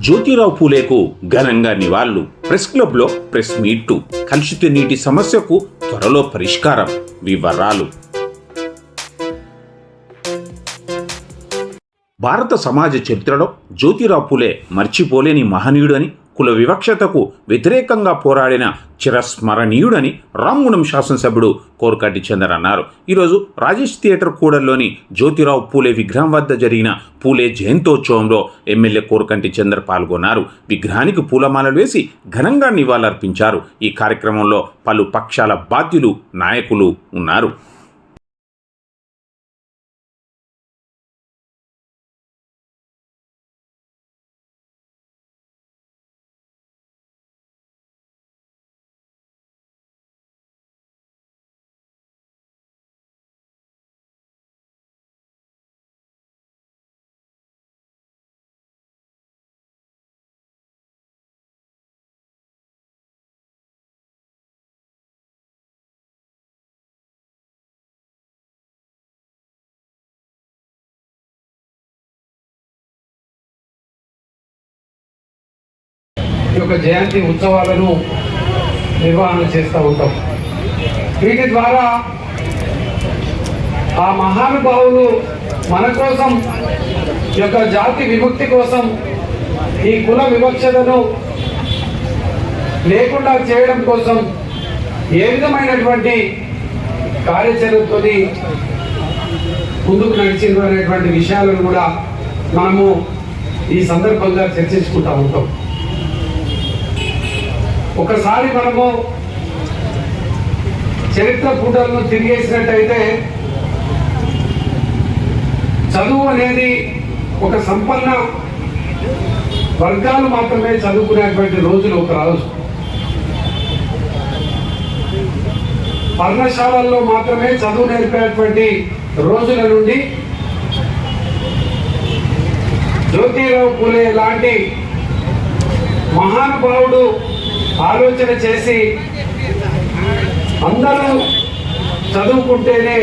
Jyotirao పూలేకు ఘనంగా నివాళులు. Press క్లబ్లో ప్రెస్ మీట్ కలుషిత నీటి సమస్యకు త్వరలో పరిష్కారం. వివరాలు. భారత సమాజ చరిత్రలో జ్యోతిరావు పూలే మర్చిపోలేని మహనీయుడు అని కుల వివక్షతకు వ్యతిరేకంగా పోరాడిన చిరస్మరణీయుడని రామ్గుణం శాసనసభ్యుడు కోరకట్టి చందర్ అన్నారు. ఈరోజు రాజేష్ థియేటర్ కూడల్లోని జ్యోతిరావు పూలే విగ్రహం వద్ద జరిగిన పూలే జయంతోత్సవంలో ఎమ్మెల్యే కోరకంటి చందర్ పాల్గొన్నారు. విగ్రహానికి పూలమాలలు వేసి ఘనంగా నివాళులర్పించారు. ఈ కార్యక్రమంలో పలు పక్షాల బాధ్యులు నాయకులు ఉన్నారు. యొక్క జయంతి ఉత్సవాలను నిర్వహణ చేస్తూ ఉంటాం. వీటి ద్వారా ఆ మహానుభావులు మన కోసం ఈ యొక్క జాతి విముక్తి కోసం ఈ కుల వివక్షతను లేకుండా చేయడం కోసం ఏ విధమైనటువంటి కార్యాచరణతో ముందుకు నడిచిండ్రు అనేటువంటి విషయాలను కూడా మనము ఈ సందర్భంగా చర్చించుకుంటూ ఉంటాం. ఒకసారి మనము చరిత్ర పుటలను తిరిగేసినట్టయితే చదువు అనేది ఒక సంపన్న వర్గాలు మాత్రమే చదువుకునేటువంటి రోజులు ఒక రోజు. పర్ణశాలల్లో మాత్రమే చదువు నేర్పేటువంటి రోజుల నుండి జ్యోతిరావు పూలే లాంటి మహానుభావుడు ఆలోచన చేసి అందరూ చదువుకుంటేనే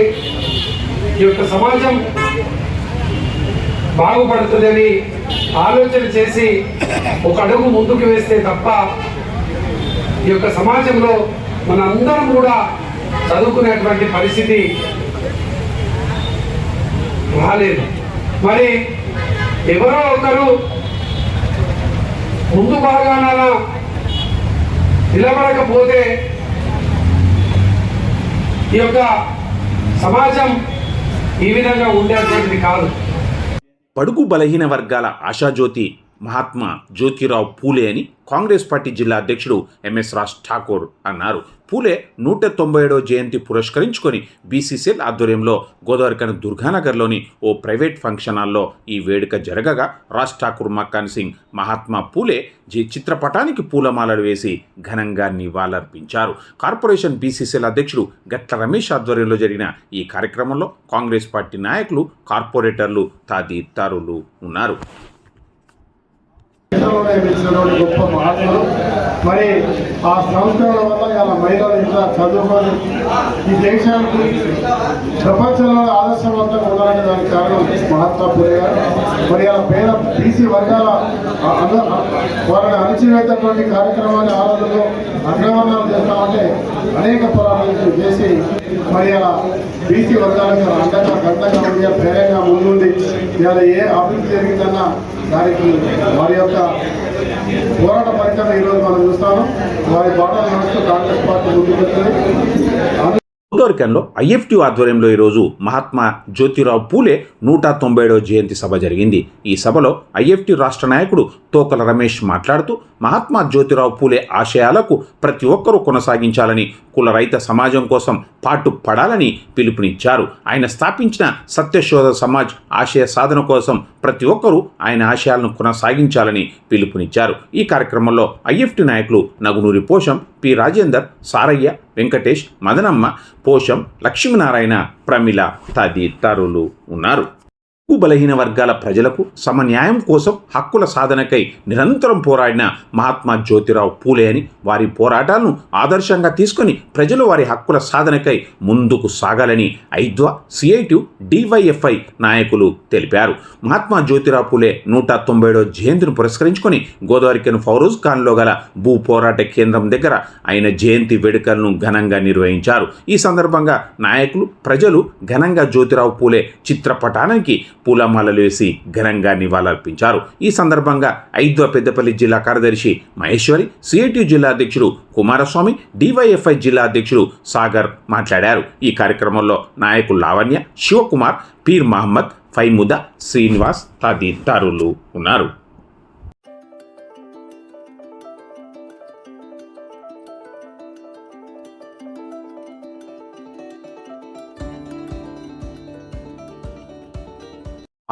ఈ యొక్క సమాజం బాగుపడుతుందని ఆలోచన చేసి ఒక అడుగు ముందుకు వేస్తే తప్ప ఈ యొక్క సమాజంలో మనందరం కూడా చదువుకునేటువంటి పరిస్థితి రాలేదు. మరి ఎవరో ఒకరు ముందు భాగాన నిలబడకపోతే ఈ యొక్క సమాజం ఈ విధంగా ఉండేటువంటిది కాదు. పడుగు బలహీన వర్గాల ఆశాజ్యోతి మహాత్మా జ్యోతిరావు పూలే అని కాంగ్రెస్ పార్టీ జిల్లా అధ్యక్షుడు ఎంఎస్ రాజ్ ఠాకూర్ అన్నారు. పూలే నూట తొంభై ఏడవ జయంతి పురస్కరించుకొని బీసీసీఎల్ ఆధ్వర్యంలో గోదావరికను దుర్గానగర్లోని ఓ ప్రైవేట్ ఫంక్షన్ హాల్లో ఈ వేడుక జరగగా రాజ్ ఠాకూర్ మక్కాన్ సింగ్ మహాత్మా పూలే జి చిత్రపటానికి పూలమాలలు వేసి ఘనంగా నివాళులర్పించారు. కార్పొరేషన్ బీసీసీఎల్ అధ్యక్షుడు గట్ల రమేష్ ఆధ్వర్యంలో జరిగిన ఈ కార్యక్రమంలో కాంగ్రెస్ పార్టీ నాయకులు కార్పొరేటర్లు తదితరులు ఉన్నారు. గొప్ప మహాత్ములు? మరి ఆ సంస్కరణ వల్ల ఇలా మహిళలు ఇట్లా చదువుకొని ఈ దేశానికి ప్రపంచంలో ఆదర్శవంతంగా ఉండాలనే దానికి కారణం మహాత్మా పూలే గారు. మరి ఇలా పేద బీసీ వర్గాల వారిని అణచివేతటువంటి కార్యక్రమాన్ని ఆరాధనలో అగ్రవర్ణాలు చేస్తామంటే అనేక పోరాటాలు చేసి మరి అలా బీసీ వర్గాలకు అండగా గంటగా ఉండి ప్రేరణగా ముందుండి ఇవాళ ఏ అభివృద్ధి జరిగిందన్నా దానికి వారి యొక్క పోరాట పరికరం ఈరోజు మనం చూస్తాము వారి బాటలు నడుస్తూ కాంగ్రెస్ పార్టీ ముందుకు వచ్చింది ఐఎఫ్టీ ఆధ్వర్యంలో ఈరోజు మహాత్మా జ్యోతిరావు పూలే నూట తొంభై ఏడవ జయంతి సభ జరిగింది. ఈ సభలో ఐఎఫ్టీ రాష్ట్ర నాయకుడు తోకల రమేష్ మాట్లాడుతూ మహాత్మా జ్యోతిరావు పూలే ఆశయాలకు ప్రతి ఒక్కరూ కొనసాగించాలని కుల రైత సమాజం కోసం పాటు పడాలని పిలుపునిచ్చారు. ఆయన స్థాపించిన సత్యశోధ సమాజ్ ఆశయ సాధన కోసం ప్రతి ఒక్కరూ ఆయన ఆశయాలను కొనసాగించాలని పిలుపునిచ్చారు. ఈ కార్యక్రమంలో ఐఎఫ్టీ నాయకులు నగునూరి పోషం పి రాజేందర్ సారయ్య వెంకటేష్ మదనమ్మ పోషం లక్ష్మీనారాయణ ప్రమిళ తదితరులు ఉన్నారు. బడుగు బలహీన వర్గాల ప్రజలకు సమన్యాయం కోసం హక్కుల సాధనకై నిరంతరం పోరాడిన మహాత్మా జ్యోతిరావు పూలే అని వారి పోరాటాలను ఆదర్శంగా తీసుకొని ప్రజలు వారి హక్కుల సాధనకై ముందుకు సాగాలని ఐద్వా సిఐటి డివైఎఫ్ఐ నాయకులు తెలిపారు. మహాత్మా జ్యోతిరావు పూలే నూట తొంభై ఏడో జయంతిని పురస్కరించుకొని గోదావరికెన్ ఫౌరూజ్ ఖాన్లో గల భూ పోరాట కేంద్రం దగ్గర ఆయన జయంతి వేడుకలను ఘనంగా నిర్వహించారు. ఈ సందర్భంగా నాయకులు ప్రజలు ఘనంగా జ్యోతిరావు పూలే చిత్రపటానికి పూలమాలలు వేసి ఘనంగా నివాళులర్పించారు. ఈ సందర్భంగా ఐద్వ పెద్దపల్లి జిల్లా కార్యదర్శి మహేశ్వరి సిఐటి జిల్లా అధ్యక్షుడు కుమారస్వామి డివైఎఫ్ఐ జిల్లా అధ్యక్షుడు సాగర్ మాట్లాడారు. ఈ కార్యక్రమంలో నాయకులు లావణ్య శివకుమార్ పీర్ మహమ్మద్ ఫైముదా శ్రీనివాస్ తదితరులు ఉన్నారు.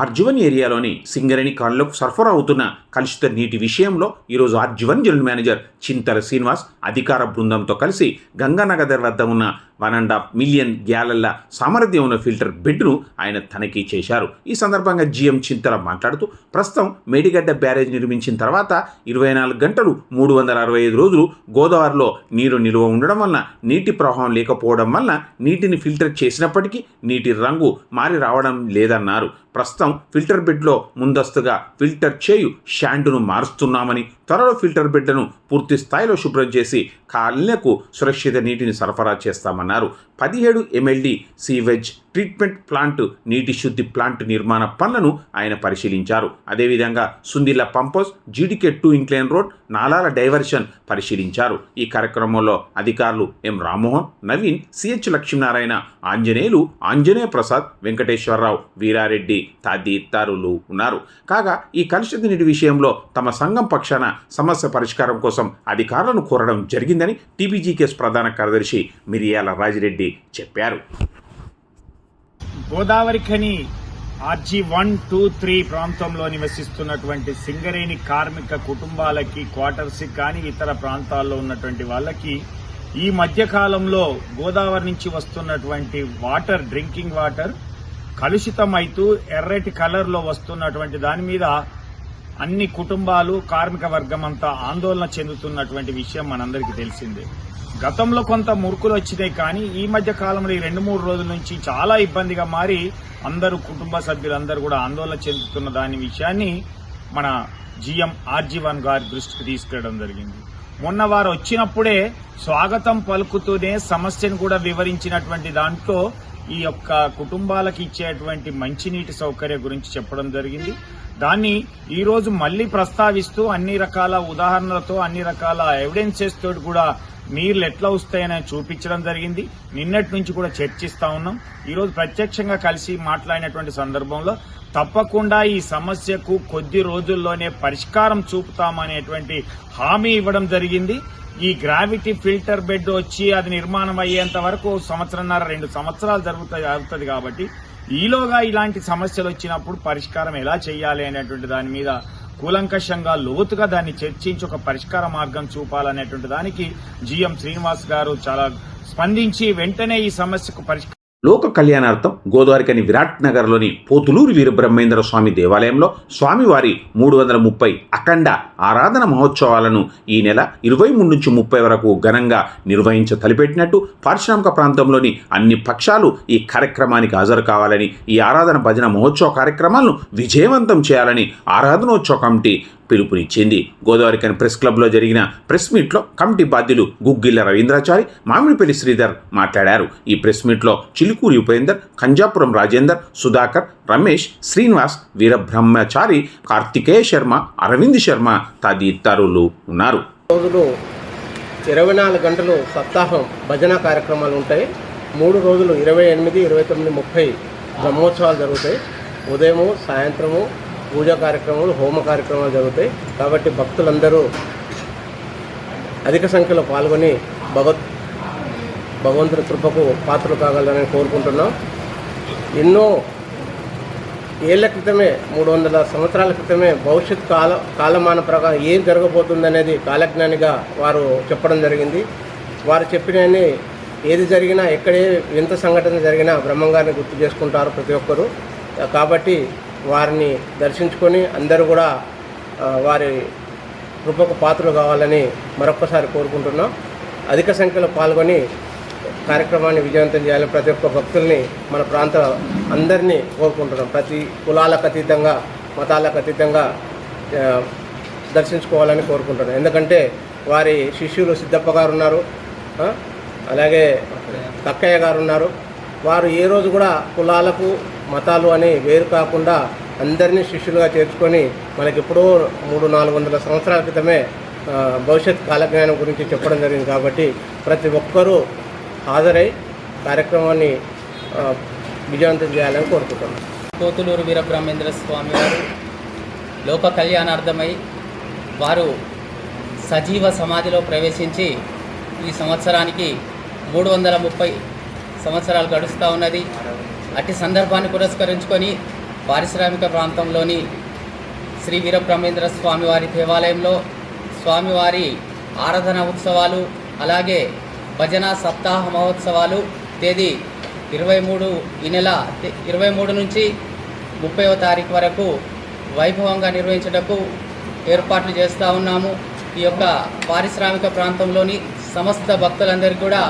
అర్జువన్ ఏరియాలోని సింగరేణి కాళ్ళకు సరఫరా అవుతున్న కలుషిత నీటి విషయంలో ఈరోజు R G one general manager Chintala Srinivas అధికార బృందంతో కలిసి గంగానగర్ వద్ద ఉన్న వన్ అండ్ హాఫ్ మిలియన్ గ్యాలర్ల సామర్థ్యం ఉన్న ఫిల్టర్ బెడ్ను ఆయన తనిఖీ చేశారు. ఈ సందర్భంగా జీఎం చింతల మాట్లాడుతూ ప్రస్తుతం మేడిగడ్డ బ్యారేజ్ నిర్మించిన తర్వాత ఇరవై నాలుగు గంటలు మూడు వందల అరవై ఐదు రోజులు గోదావరిలో నీరు నిల్వ ఉండడం వలన నీటి ప్రవాహం లేకపోవడం వలన నీటిని ఫిల్టర్ చేసినప్పటికీ నీటి రంగు మారి రావడం లేదన్నారు. ప్రస్తుతం ఫిల్టర్ బెడ్లో ముందస్తుగా ఫిల్టర్ చేయు షాండును మారుస్తున్నామని త్వరలో ఫిల్టర్ బిడ్డను పూర్తి స్థాయిలో శుభ్రం చేసి కాలనీలకు సురక్షిత నీటిని సరఫరా చేస్తామన్నారు. పదిహేడు ఎమ్మెల్డీ సీవెజ్ ట్రీట్మెంట్ ప్లాంట్ నీటి శుద్ధి ప్లాంట్ నిర్మాణ పనులను ఆయన పరిశీలించారు. అదేవిధంగా Sundilla pump house GDK two incline road నాలాల diversion పరిశీలించారు. ఈ కార్యక్రమంలో అధికారులు M. Rammohan Naveen C H Lakshminarayana Anjaneyulu Anjaneya Prasad Venkateswararao Veerareddy తదితరులు ఉన్నారు. కాగా ఈ కలుషిత నీటి విషయంలో తమ సంఘం పక్షాన సమస్య పరిష్కారం కోసం అధికారులను కోరడం జరిగిందని టీబీజీకేఎస్ ప్రధాన కార్యదర్శి మిరియాల రాజిరెడ్డి చెప్పారు. Godavari Khani RG one two three ప్రాంతంలో నివసిస్తున్నటువంటి సింగరేణి కార్మిక కుటుంబాలకి క్వార్టర్స్ కానీ ఇతర ప్రాంతాల్లో ఉన్నటువంటి వాళ్ళకి ఈ మధ్య కాలంలో గోదావరి నుంచి వస్తున్నటువంటి వాటర్ డ్రింకింగ్ వాటర్ కలుషితమైతూ ఎర్రటి కలర్లో వస్తున్నటువంటి దాని మీద అన్ని కుటుంబాలు కార్మిక వర్గం అంతా ఆందోళన చెందుతున్నటువంటి విషయం మనందరికీ తెలిసిందే. గతంలో కొంత మురుకులు వచ్చినాయి కానీ ఈ మధ్య కాలంలో ఈ రెండు మూడు రోజుల నుంచి చాలా ఇబ్బందిగా మారి అందరూ కుటుంబ సభ్యులందరూ కూడా ఆందోళన చెందుతున్న దాని విషయాన్ని మన జిఎం ఆర్జీవన్ గారి దృష్టికి తీసుకెళ్ళడం జరిగింది. మొన్న వారు వచ్చినప్పుడే స్వాగతం పలుకుతూనే సమస్యను కూడా వివరించినటువంటి దాంట్లో ఈ యొక్క కుటుంబాలకు ఇచ్చేటువంటి మంచినీటి సౌకర్యం గురించి చెప్పడం జరిగింది. దాన్ని ఈరోజు మళ్ళీ మళ్ళీ ప్రస్తావిస్తూ అన్ని రకాల ఉదాహరణలతో అన్ని రకాల ఎవిడెన్సెస్ తోటి కూడా నీళ్ళు ఎట్లా వస్తాయని చూపించడం జరిగింది. నిన్నటి నుంచి కూడా చర్చిస్తా ఉన్నాం. ఈరోజు ప్రత్యక్షంగా కలిసి మాట్లాడినటువంటి సందర్భంలో తప్పకుండా ఈ సమస్యకు కొద్ది రోజుల్లోనే పరిష్కారం చూపుతామనేటువంటి హామీ ఇవ్వడం జరిగింది. ఈ గ్రావిటీ ఫిల్టర్ బెడ్ వచ్చి అది నిర్మాణం అయ్యేంత వరకు సంవత్సరంన్నర రెండు సంవత్సరాలు జరుగుతాయి జరుగుతుంది కాబట్టి ఈలోగా ఇలాంటి సమస్యలు వచ్చినప్పుడు పరిష్కారం ఎలా చేయాలి అనేటువంటి దాని మీద కూలంకషంగా లోతుగా దాన్ని చర్చించి ఒక పరిష్కార మార్గం చూపాలనేటువంటి దానికి జిఎం శ్రీనివాస్ గారు చాలా స్పందించి వెంటనే ఈ సమస్యకు పరిష్కారం లోక కళ్యాణార్థం గోదావరికని విరాట్ నగర్లోని పోతులూరు వీరబ్రహ్మేంద్ర స్వామి దేవాలయంలో స్వామివారి మూడు వందల ముప్పై అఖండ ఆరాధన మహోత్సవాలను ఈ నెల ఇరవై మూడు నుంచి ముప్పై వరకు ఘనంగా నిర్వహించ తలపెట్టినట్టు పారిశ్రామిక ప్రాంతంలోని అన్ని పక్షాలు ఈ కార్యక్రమానికి హాజరు కావాలని ఈ ఆరాధన భజన మహోత్సవ కార్యక్రమాలను విజయవంతం చేయాలని ఆరాధనోత్సవ కమిటీ పిలుపునిచ్చింది. గోదావరికని ప్రెస్ క్లబ్లో జరిగిన ప్రెస్ మీట్లో కమిటీ బాధ్యులు గుగ్గిల్ల రవీంద్రాచారి మామిడిపల్లి శ్రీధర్ మాట్లాడారు. ఈ ప్రెస్ మీట్లో చిలుకూరి ఉపేందర్ కంజాపురం రాజేందర్ సుధాకర్ రమేష్ శ్రీనివాస్ వీరబ్రహ్మచారి కార్తికేయ శర్మ అరవింద్ శర్మ తదితరులు ఉన్నారు. రోజులు ఇరవై నాలుగు గంటలు సప్తాహం భజన కార్యక్రమాలు ఉంటాయి. మూడు రోజులు ఇరవై ఎనిమిది ఇరవై తొమ్మిది ముప్పై బ్రహ్మోత్సవాలు జరుగుతాయి. ఉదయము సాయంత్రము పూజా కార్యక్రమాలు హోమ కార్యక్రమాలు జరుగుతాయి. కాబట్టి భక్తులందరూ అధిక సంఖ్యలో పాల్గొని భగవత్ భగవంతుని కృపకు పాత్రలు కాగలరని కోరుకుంటున్నాం. ఎన్నో ఏళ్ళ క్రితమే మూడు వందల సంవత్సరాల క్రితమే భవిష్యత్ కాల కాలమాన ప్రకారం ఏం జరగబోతుందనేది కాలజ్ఞానిగా వారు చెప్పడం జరిగింది. వారు చెప్పినని ఏది జరిగినా ఎక్కడే ఎంత సంఘటన జరిగినా బ్రహ్మంగారిని గుర్తు చేసుకుంటారు ప్రతి ఒక్కరూ. కాబట్టి వారిని దర్శించుకొని అందరూ కూడా వారి కృపకు పాత్రలు కావాలని మరొక్కసారి కోరుకుంటున్నాం. అధిక సంఖ్యలో పాల్గొని కార్యక్రమాన్ని విజయవంతం చేయాలని ప్రతి ఒక్క భక్తుల్ని మన ప్రాంత అందరినీ కోరుకుంటున్నాం. ప్రతి కులాలకు అతీతంగా మతాలకు అతీతంగా దర్శించుకోవాలని కోరుకుంటున్నాం. ఎందుకంటే వారి శిష్యులు సిద్ధప్ప గారు ఉన్నారు అలాగే కక్కయ్య గారు ఉన్నారు. వారు ఏ రోజు కూడా కులాలకు మతాలు అని వేరు కాకుండా అందరినీ శిష్యులుగా చేర్చుకొని మనకిప్పుడు మూడు నాలుగు వందల సంవత్సరాల క్రితమే భవిష్యత్ కాలజ్ఞానం గురించి చెప్పడం జరిగింది కాబట్టి ప్రతి ఒక్కరూ హాజరై కార్యక్రమాన్ని విజయవంతం చేయాలని కోరుకుంటున్నాను కోతులూరు వీరబ్రహ్మేంద్ర స్వామి వారు లోక కళ్యాణార్థమై వారు సజీవ సమాధిలో ప్రవేశించి ఈ సంవత్సరానికి మూడు వందల ముప్పై సంవత్సరాలు గడుస్తూ ఉన్నది. అట్టి సందర్భాన్ని పురస్కరించుకొని పారిశ్రామిక ప్రాంతంలోని శ్రీ వీరబ్రహ్మేంద్ర స్వామివారి దేవాలయంలో స్వామివారి ఆరాధన ఉత్సవాలు అలాగే భజన సప్తాహ మహోత్సవాలు తేదీ ఇరవై మూడు ఈ నెల ఇరవై మూడు నుంచి ముప్పైవ తారీఖు వరకు వైభవంగా నిర్వహించుటకు ఏర్పాట్లు చేస్తూ ఉన్నాము. ఈ యొక్క పారిశ్రామిక ప్రాంతంలోని సమస్త భక్తులందరికీ కూడా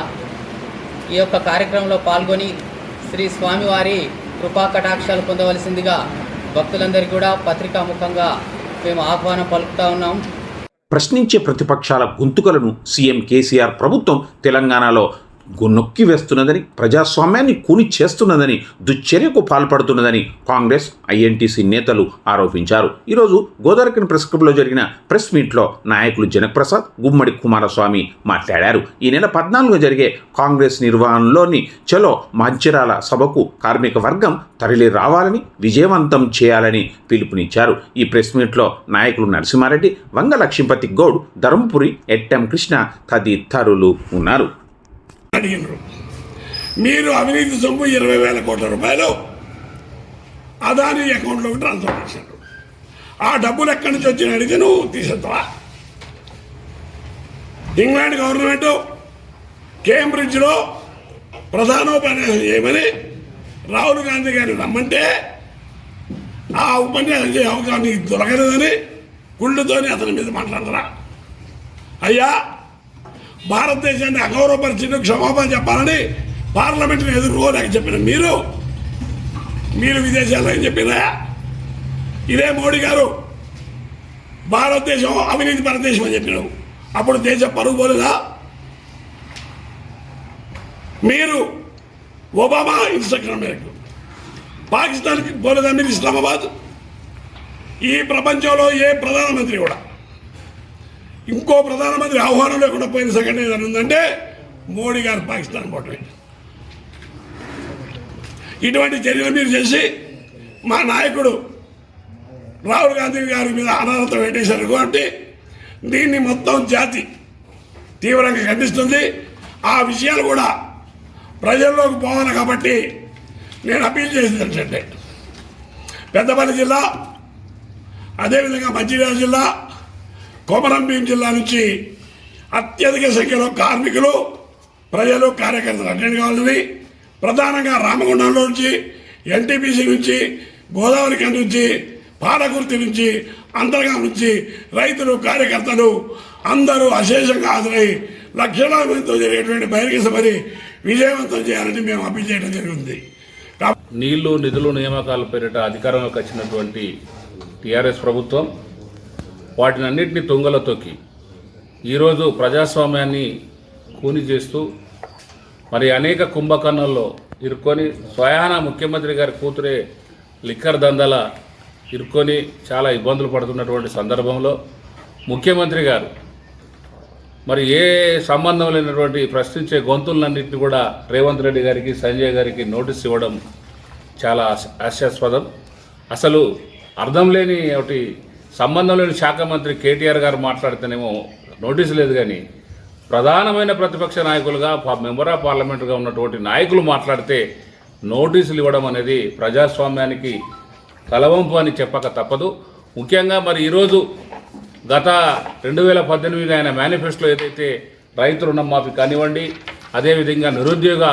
ఈ యొక్క కార్యక్రమంలో పాల్గొని శ్రీ స్వామివారి కృపా కటాక్షాలు పొందవలసిందిగా భక్తులందరికీ కూడా పత్రికా ముఖంగా మేము ఆహ్వానం పలుకుతా ఉన్నాం. ప్రశ్నించే ప్రతిపక్షాల గొంతుకలను సీఎం కేసీఆర్ ప్రభుత్వం తెలంగాణలో నొక్కి వేస్తున్నదని ప్రజాస్వామ్యాన్ని కూని చేస్తున్నదని దుశ్చర్యకు పాల్పడుతున్నదని కాంగ్రెస్ ఐఎన్టీసీ నేతలు ఆరోపించారు. ఈరోజు గోదావరికని ప్రెస్ క్లబ్లో జరిగిన ప్రెస్ మీట్లో నాయకులు జనప్రసాద్ గుమ్మడి కుమారస్వామి మాట్లాడారు. ఈ నెల పద్నాలుగు జరిగే కాంగ్రెస్ నిర్వహణలోని చలో మంచిరాల సభకు కార్మిక వర్గం తరలి రావాలని విజయవంతం చేయాలని పిలుపునిచ్చారు. ఈ ప్రెస్ మీట్లో నాయకులు నరసింహారెడ్డి వంగ లక్ష్మీపతి గౌడ్ ధర్మపురి ఎట్టెం కృష్ణ తదితరులు ఉన్నారు. అడిగినారు మీరు అవినీతి సొమ్ము ఇరవై వేల కోట్ల రూపాయలు అదాని అకౌంట్లోకి ట్రాన్స్ఫర్ చేశారు. ఆ డబ్బులు ఎక్కడి నుంచి వచ్చిన అడిగితే నువ్వు తీసేస్తావా? ఇంగ్లాండ్ గవర్నమెంట్ కేంబ్రిడ్జ్లో ప్రధానోపన్యాసం చేయమని రాహుల్ గాంధీ గారిని రమ్మంటే ఆ ఉపన్యాసం చేయ అవకాశం దొరకలేదని గుళ్ళుతోనే అతని మీద మాట్లాడతారా? అయ్యా భారతదేశాన్ని అగౌరవపరిచిన క్షమాపణ చెప్పాలని పార్లమెంట్ని ఎదుర్కోలేక చెప్పిన మీరు. మీరు విదేశాల్లో ఏం చెప్పినా? ఇదే మోడీ గారు భారతదేశం అవినీతి భారతదేశం అని చెప్పినావు అప్పుడు దేశ పరుగు పోలేదా? మీరు ఒబామా ఇన్స్ట్రక్షన్ మేరకు పాకిస్తాన్కి పోలేదా మీరు ఇస్లామాబాద్? ఈ ప్రపంచంలో ఏ ప్రధానమంత్రి కూడా ఇంకో ప్రధానమంత్రి ఆహ్వానం లేకుండా పోయిన సంఘటన ఏదైనా ఉందంటే మోడీ గారు పాకిస్తాన్ పోవటమే. ఇటువంటి చర్యలు మీరు చేసి మా నాయకుడు రాహుల్ గాంధీ గారి మీద అనాహత పెట్టేశారు కాబట్టి దీన్ని మొత్తం జాతి తీవ్రంగా ఖండిస్తుంది. ఆ విషయాలు కూడా ప్రజల్లోకి పోవాలి కాబట్టి నేను అప్పీల్ చేసింది ఏంటంటే పెద్దపల్లి జిల్లా అదేవిధంగా మంచిర్యాల జిల్లా కొమరంభీం జిల్లా నుంచి అత్యధిక సంఖ్యలో కార్మికులు ప్రజలు కార్యకర్తలు అటెండ్ కావాలని ప్రధానంగా రామగుండంలో నుంచి ఎన్టీపీసీ నుంచి గోదావరి కంటి నుంచి పాలకుర్తి నుంచి అంతర్గా నుంచి రైతులు కార్యకర్తలు అందరూ అశేషంగా హాజరై లక్షలాది మందితో జరిగేటువంటి బహిరంగ సభని విజయవంతం చేయాలని మేము అప్పీల్ చేయడం జరిగింది. నీళ్ళు నిధులు నియామకాల పేరిట అధికారంలోకి వచ్చినటువంటి టీఆర్ఎస్ ప్రభుత్వం వాటిని అన్నింటినీ తొంగలో తొక్కి ఈరోజు ప్రజాస్వామ్యాన్ని కూని చేస్తూ మరి అనేక కుంభకర్ణల్లో ఇరుక్కొని స్వయాన ముఖ్యమంత్రి గారి కూతురే లిక్కర్ దందల ఇరుక్కొని చాలా ఇబ్బందులు పడుతున్నటువంటి సందర్భంలో ముఖ్యమంత్రి గారు మరి ఏ సంబంధం లేనటువంటి ప్రశ్నించే గొంతులన్నింటినీ కూడా రేవంత్ రెడ్డి గారికి సంజయ్ గారికి నోటీస్ ఇవ్వడం చాలా హాస్యాస్పదం అసలు అర్థం లేని ఒకటి సంబంధం లేని శాఖ మంత్రి కేటీఆర్ గారు మాట్లాడితేనేమో నోటీసు లేదు కానీ ప్రధానమైన ప్రతిపక్ష నాయకులుగా మెంబర్ ఆఫ్ పార్లమెంటుగా ఉన్నటువంటి నాయకులు మాట్లాడితే నోటీసులు ఇవ్వడం అనేది ప్రజాస్వామ్యానికి కలవంపు అని చెప్పక తప్పదు. ముఖ్యంగా మరి ఈరోజు గత రెండు వేల పద్దెనిమిది ఆయన మేనిఫెస్టోలో ఏదైతే రైతు రుణమాఫీ కానివ్వండి అదేవిధంగా నిరుద్యోగ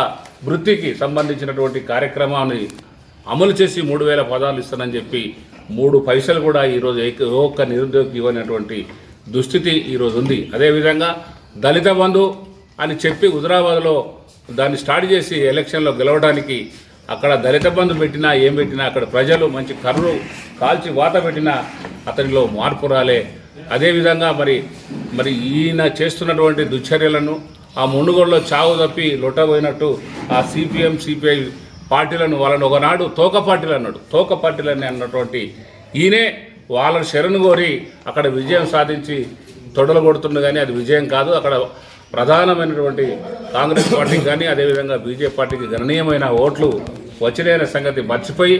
వృత్తికి సంబంధించినటువంటి కార్యక్రమాన్ని అమలు చేసి మూడు వేల పదాలు ఇస్తానని చెప్పి మూడు పైసలు కూడా ఈరోజు ఏక- ఏ ఒక్క నిరుద్యోగి ఇవ్వనటువంటి దుస్థితి ఈరోజు ఉంది. అదేవిధంగా దళిత బంధు అని చెప్పి హుజరాబాద్లో దాన్ని స్టార్ట్ చేసి ఎలక్షన్లో గెలవడానికి అక్కడ దళిత బంధు పెట్టినా ఏం పెట్టినా అక్కడ ప్రజలు మంచి కర్రు కాల్చి వాత పెట్టినా అతనిలో మార్పు రాలే. అదేవిధంగా మరి మరి ఈయన చేస్తున్నటువంటి దుశ్చర్యలను ఆ మునుగోడులో చావు తప్పి లొట్టబోయినట్టు ఆ సిపిఎం సిపిఐ పార్టీలను వాళ్ళని ఒకనాడు తోక పార్టీలు అన్నాడు. తోక పార్టీలని అన్నటువంటి ఈయనే వాళ్ళని శరణు కోరి అక్కడ విజయం సాధించి తొడలు కొడుతుండు కానీ అది విజయం కాదు. అక్కడ ప్రధానమైనటువంటి కాంగ్రెస్ పార్టీకి కానీ అదేవిధంగా బీజేపీ పార్టీకి గణనీయమైన ఓట్లు వచ్చిన సంగతి మర్చిపోయి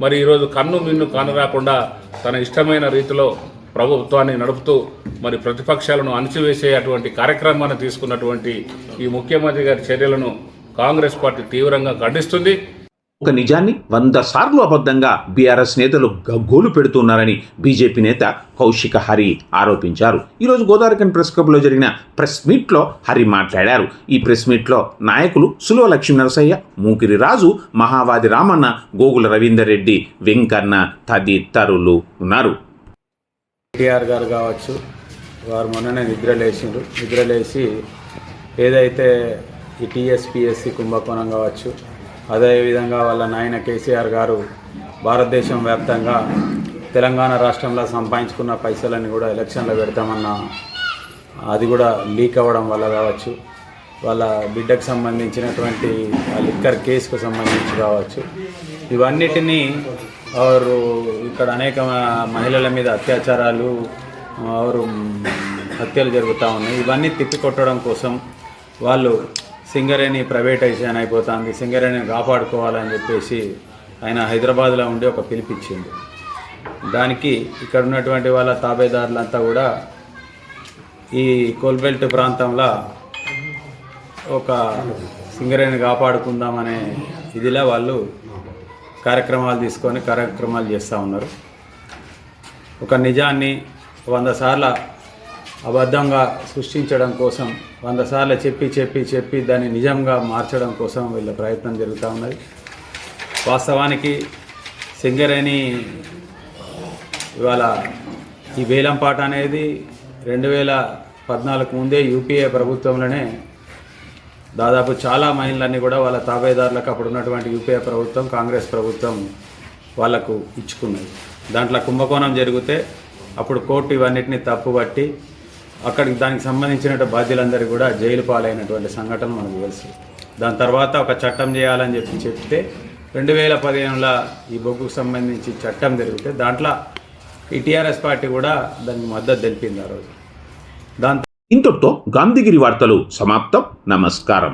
మరి ఈరోజు కన్ను మిన్ను కానరాకుండా తన ఇష్టమైన రీతిలో ప్రభుత్వాన్ని నడుపుతూ మరి ప్రతిపక్షాలను అణచివేసే అటువంటి కార్యక్రమాన్ని తీసుకున్నటువంటి ఈ ముఖ్యమంత్రి గారి చర్యలను కాంగ్రెస్ పార్టీ తీవ్రంగా ఖండిస్తుంది. ఒక నిజాన్ని వంద సార్లు అబద్ధంగా బీఆర్ఎస్ నేతలు గగ్గోలు పెడుతున్నారని బీజేపీ నేత కౌశిక హరి ఆరోపించారు. ఈరోజు గోదావరికన్ ప్రెస్ క్లబ్లో జరిగిన ప్రెస్ మీట్లో హరి మాట్లాడారు. ఈ ప్రెస్ మీట్లో నాయకులు సులువ లక్ష్మీ నరసయ్య మూకిరి రాజు మహావాది రామన్న గోగుల రవీందర్ రెడ్డి వెంకన్న తదితరులు ఉన్నారు. కేటీఆర్ గారు కావచ్చు వారు మొన్ననే నిద్రలేసిండ్రు. నిద్రలేసి ఏదైతే ఈ టీఎస్పిఎస్సి కుంభకోణం కావచ్చు. అదేవిధంగా వాళ్ళ నాయన కేసీఆర్ గారు భారతదేశం వ్యాప్తంగా తెలంగాణ రాష్ట్రంలో సంపాదించుకున్న పైసలన్నీ కూడా ఎలక్షన్లో పెడతామన్న అది కూడా లీక్ అవ్వడం వల్ల కావచ్చు. వాళ్ళ బిడ్డకు సంబంధించినటువంటి ఆ లిక్కర్ కేసుకు సంబంధించి కావచ్చు. ఇవన్నిటినీ వారు ఇక్కడ అనేక మహిళల మీద అత్యాచారాలు వారు హత్యలు జరుగుతూ ఉన్నాయి. ఇవన్నీ తిప్పికొట్టడం కోసం వాళ్ళు సింగరేణి ప్రైవేటైజేషన్ అయిపోతుంది సింగరేణిని కాపాడుకోవాలని చెప్పేసి ఆయన హైదరాబాద్లో ఉండి ఒక పిలిపిచ్చింది దానికి ఇక్కడ ఉన్నటువంటి వాళ్ళ తాబేదారులంతా కూడా ఈ కోల్బెల్ట్ ప్రాంతంలో ఒక సింగరేణిని కాపాడుకుందామనే ఇదిలా వాళ్ళు కార్యక్రమాలు తీసుకొని కార్యక్రమాలు చేస్తూ ఉన్నారు. ఒక నిజాన్ని వంద సార్ల అబద్ధంగా సృష్టించడం కోసం వంద సార్లు చెప్పి చెప్పి చెప్పి దాన్ని నిజంగా మార్చడం కోసం వీళ్ళ ప్రయత్నం జరుగుతూ ఉన్నది. వాస్తవానికి సింగరేణి ఇవాళ ఈ వేలంపాట అనేది రెండు వేల పద్నాలుగు ముందే యూపీఏ ప్రభుత్వంలోనే దాదాపు చాలా మైన్లన్నీ కూడా వాళ్ళ తాబేదారులకు అప్పుడు ఉన్నటువంటి యూపీఏ ప్రభుత్వం కాంగ్రెస్ ప్రభుత్వం వాళ్ళకు ఇచ్చుకున్నది. దాంట్లో కుంభకోణం జరిగితే అప్పుడు కోర్టు ఇవన్నిటిని తప్పుబట్టి అక్కడికి దానికి సంబంధించిన బాధ్యులందరూ కూడా జైలు పాలైనటువంటి సంఘటన మనకు తెలుసు. దాని తర్వాత ఒక చట్టం చేయాలని చెప్పి చెప్తే రెండు వేల పదిహేనులో ఈ బొగ్గుకు సంబంధించి చట్టం జరిగితే దాంట్లో ఈ టీఆర్ఎస్ పార్టీ కూడా దానికి మద్దతు తెలిపింది ఆ రోజు. దాంతో ఇంతటితో గాంధీగిరి వార్తలు సమాప్తం. నమస్కారం.